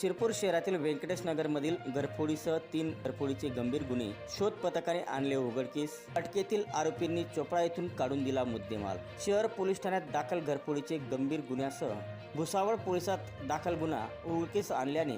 शिरपूर शहरातील व्यंकटेश नगरमधील घरफोडीसह तीन घरफोडीचे गंभीर गुन्हे शोध पथकाने आणले उघडकीस. अटकेतील आरोपींनी चोपडा येथून काढून दिला मुद्देमाल. शहर पोलीस ठाण्यात दाखल घरफोडीचे गंभीर गुन्ह्यासह भुसावळ पोलिसात दाखल गुन्हा उघडकीस आणल्याने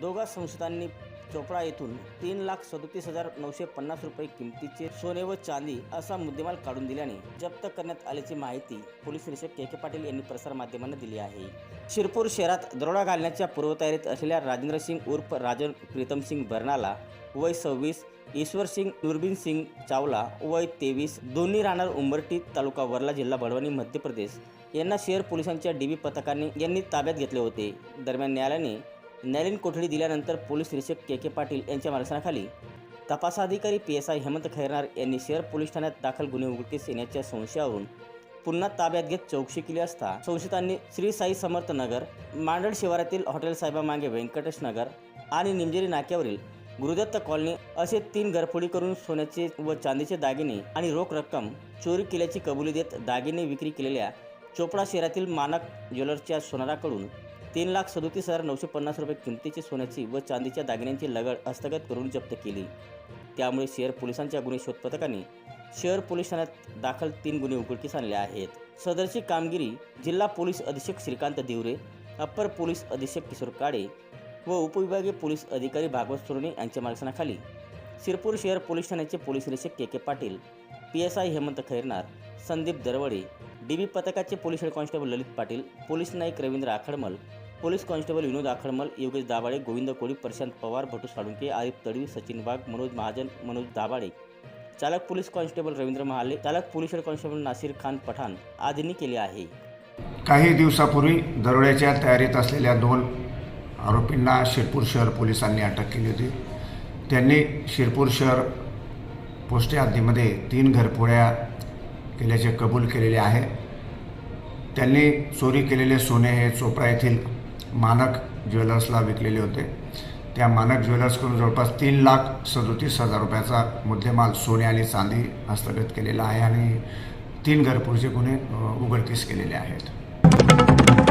दोघा संशयितांनी चोपडा येथून तीन लाख सदोतीस हजार नऊशे पन्नास रुपये किमतीचे सोने व चांदी असा मुद्देमाल काढून दिल्याने जप्त करण्यात आल्याची माहिती पोलीस निरीक्षक के के पाटील यांनी प्रसारमाध्यमांना दिली आहे. शिरपूर शहरात दरोडा घालण्याच्या पूर्वतयारीत असलेल्या राजेंद्र सिंग उर्फ राजन प्रीतम सिंग बर्नाला वय सव्वीस ईश्वर सिंग नुरबीन सिंग चावला वय तेवीस दोन्ही राहणार उंबरटी तालुका वर्ला जिल्हा बडवानी मध्य प्रदेश. यांना शहर पोलिसांच्या डीबी पथकाने यांनी ताब्यात घेतले होते. दरम्यान न्यायालयाने न्यायालयीन कोठडी दिल्यानंतर पोलीस निरीक्षक के के पाटील यांच्या मार्गदर्शनाखाली तपासाधिकारी P S I Hemant Khairnar यांनी शहर पोलीस ठाण्यात दाखल गुन्हे उघडकीस येण्याच्या संशयावरून पुन्हा ताब्यात घेत चौकशी केली असता संशयितांनी श्री साई समर्थ नगर मांडळ शिवारातील हॉटेल साहेबामागे व्यंकटेश नगर आणि निमजेरी नाक्यावरील गुरुदत्त कॉलनी असे तीन घरफोडी करून सोन्याचे व चांदीचे दागिने आणि रोख रक्कम चोरी केल्याची कबुली देत दागिने विक्री केलेल्या चोपडा शहरातील मानक ज्वेलर्सच्या सोनाराकडून तीन लाख सदोतीस हजार नऊशे पन्नास रुपये किमतीची सोन्याची व चांदीच्या दागिन्यांची लगड हस्तगत करून जप्त केली. त्यामुळे शहर पोलिसांच्या गुन्हे शोध पथकाने शहर पोलीस ठाण्यात दाखल तीन गुन्हे उघडकीस आणले आहेत. सदरची कामगिरी जिल्हा पोलीस अधीक्षक श्रीकांत दिवरे अप्पर पोलीस अधीक्षक किशोर काळे व उपविभागीय पोलीस अधिकारी भागवत सुरणे यांच्या मार्गदर्शनाखाली शिरपूर शहर पोलीस ठाण्याचे पोलीस निरीक्षक K K Patil P S I Hemant Khairnar Sandeep Darwade D B पथकाचे police head constable Lalit Patil police Naik Ravindra Akhadmal police constable Vinod Akhadmal Yogesh Dabhade Govind Koli Prashant Pawar Bhatu Salunke Arif Tadvi Sachin Wagh Manoj Mahajan Manoj Dabhade. चालक police constable Ravindra Mahale चालक police head constable Nasir Khan Pathan आदींनी केले आहे. काही दिवसापूर्वी दरोड्याच्या तयारीत असलेल्या दोन आरोपींना शिरपूर शहर पोलिसांनी अटक केली होती. त्यांनी शिरपूर शहर पोस्ट हद्दीमध्ये तीन घरपोळ्या केल्याचे कबूल केलेले आहे. त्यांनी चोरी केलेले सोने हे चोपडा येथील मानक ज्वेलर्सला विकलेले होते. त्या मानक ज्वेलर्सकडून जवळपास तीन लाख सदोतीस हजार रुपयाचा मुद्देमाल सोने आणि चांदी हस्तगत केलेला आहे आणि तीन घरपुरचे गुन्हे उघडकीस केलेले आहेत.